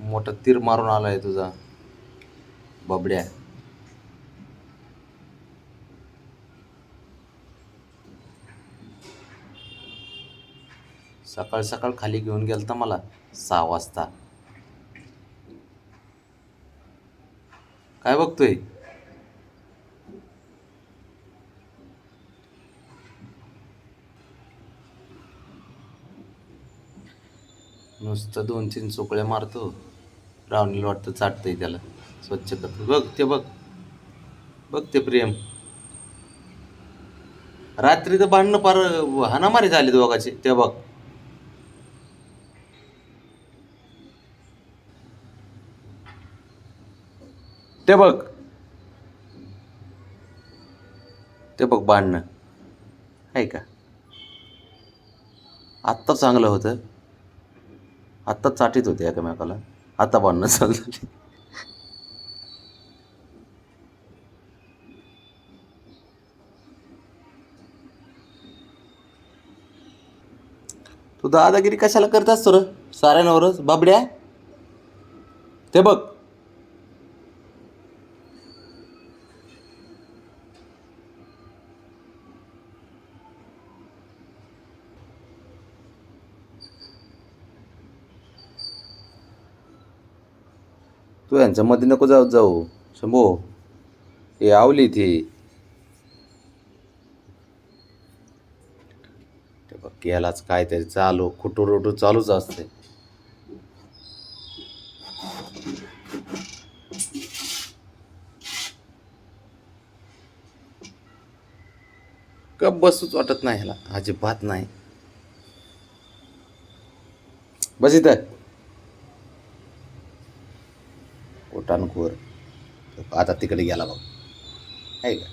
मोठा तीर मारून आलाय तुझा. बबड्या. सकाळ सकाळ खाली घेऊन गेलता मला सहा वाजता. काय बघतोय? नुसतं दोन तीन चोकळ्या मारतो. रावणीला वाटतं चाटतंय त्याला. स्वच्छ करतो. बघ ते बघ. बघ ते प्रेम. रात्री तर भांडणं पार हाणामारी झाली दोघाचे. ते बघ. ते बघ. ते बघ भांडणं. आहे का? आत्ता चांगलं होतं. आत्ता चाटीत होते एकमेकाला. आता भांडणं चालू झाली. तू दादागिरी कशाला करतास तर साऱ्यांवरच? बाबड्या? ते बघ. तू यांच्यामध्ये नको जाऊ जाऊ. शंभो हे आवली ती. ते बघ यालाच काहीतरी चालू खुटूरुटू चालूच असते. कप बसूच वाटत नाही ह्याला. अजिबात नाही. बस इथं. कोटानखोर आता तिकडे गेला बघ. आहे का?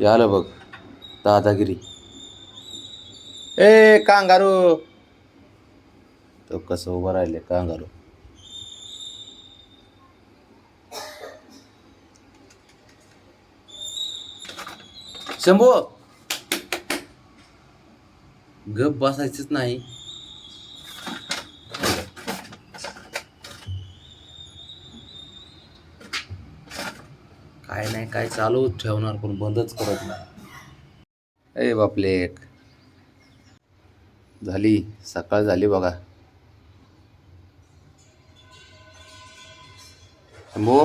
यालं बघ दादागिरी. ए कांगारू! तो कसं उभं राहिले कांगारू. शंभू! गप बसायचंच नाही. काय नाही काय चालू ठेवणार पण बंदच करत नाही. ए बापले एक झाली सकाळ झाली बघा. शंभू?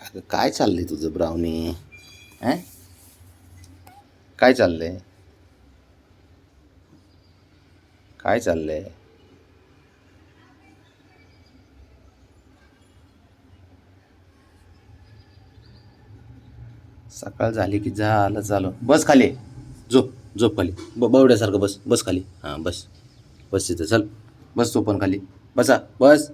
अगं काय चाललंय तुझं ब्राउनी? अं? काय चाललंय? काय चाललंय? सकाळ झाली की झालं झालं बस खाली. झोप झोप खाली. ब बवड्यासारखं बस बस खाली. हां बस. बस तिथं चल. बस तो पण खाली. बसा. बस.